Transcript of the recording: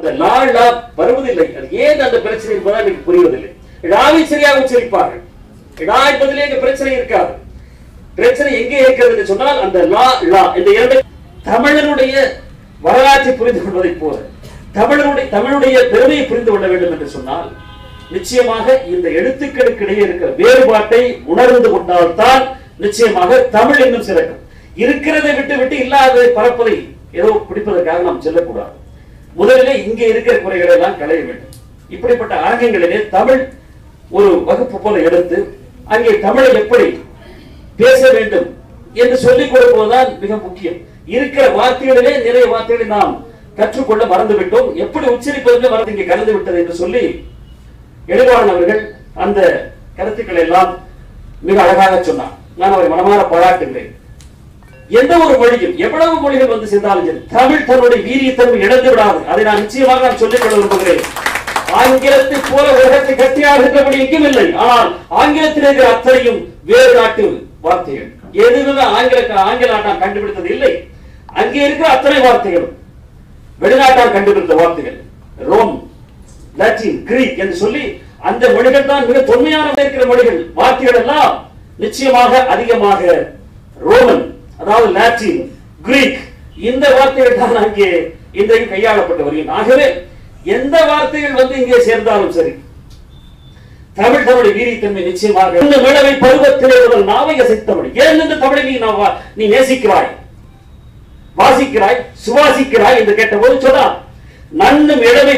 அந்த லா லா வருவதில்லை. அது ஏன் அந்த பிரச்சனை என்பதால் எனக்கு புரிவதில்லை? ழாவை சரியாக உச்சரிப்பார்கள் ழா என்பதிலே இந்த பிரச்சனை இருக்காது. பிரச்சனை எங்கே இருக்கிறது என்று சொன்னால் அந்த லா லா இந்த இரண்டு தமிழனுடைய வரலாற்றை புரிந்து கொள்வதைப் போல தமிழனுடைய தமிழுடைய பெருமையை புரிந்து கொள்ள வேண்டும் என்று சொன்னால் நிச்சயமாக இந்த எழுத்துக்களுக்கு இடையே இருக்கிற வேறுபாட்டை உணர்ந்து கொண்டால்தான் நிச்சயமாக தமிழ் இன்னும் சிறக்கும். இருக்கிறதை விட்டு விட்டு இல்லாததை பரப்பதை ஏதோ பிடிப்பதற்காக நாம் செல்லக்கூடாது. முதல்ல இங்கே இருக்கிற குறைகளை எல்லாம் களைய வேண்டும். இப்படிப்பட்ட அரங்கங்களிலே தமிழ் ஒரு வகுப்பு போல எடுத்து அங்கே தமிழை எப்படி பேச வேண்டும் என்று சொல்லிக் கொடுப்பதுதான் மிக முக்கியம். இருக்கிற வார்த்தைகளிலே நிறைய வார்த்தைகளை நாம் கற்றுக்கொள்ள மறந்துவிட்டோம். எப்படி உச்சரிப்பதிலே மறந்து இங்கே கலந்து விட்டது என்று சொல்லி எழுவாளன் அவர்கள் அந்த கருத்துக்களை எல்லாம் மிக அழகாக சொன்னார். நான் அவரை மனமாற பாராட்டுகிறேன். எந்த ஒரு மொழியும் எவ்வளவு மொழிகள் வந்து சேர்ந்தாலும் சரி தமிழ் தன்னுடைய வீரியத்தன்மை இழந்து விடாது அதை நான் நிச்சயமாக நான் சொல்லிக் கொள்ள விரும்புகிறேன். ஆங்கிலத்தை போல உலகத்தை கட்டியாடுகின்றபடி எங்கும் இல்லை. ஆனால் ஆங்கிலத்தில் இருக்கிற அத்தனையும் வேறு நாட்டு வார்த்தைகள். எதுவுமே ஆங்கில ஆங்கில நாட்டால் கண்டுபிடித்தது இல்லை. அங்கே இருக்கிற அத்தனை வார்த்தைகளும் வெளிநாட்டால் கண்டுபிடித்த வார்த்தைகள். ரோம் லத்தீன் கிரீக் என்று சொல்லி அந்த மொழிகள் தான் மிக தொன்மையான இருக்கிற மொழிகள். வார்த்தைகள் எல்லாம் நிச்சயமாக அதிகமாக ரோமன் அதாவது லாட்டின் கிரீக் இந்த வார்த்தைகள் தான் அங்கே இன்றைக்கு கையாளப்பட்டு வருகிறது ஆகவே எந்த வார்த்தைகள் வந்து இங்கே சேர்ந்தாலும் சரி தமிழ் தமிழ் வீரியத்தன்மை நிச்சயமாக இந்த விளவை பருவத்திலே முதல் நாவை அசைத்தவள் ஏன் இந்த தமிழை நீ நான் நீ நேசிக்கிறாய்? வாசிக்கிறாய் சுவாசிக்கிறாய் என்று கேட்டபோது சொன்னா நன்னும் இடவை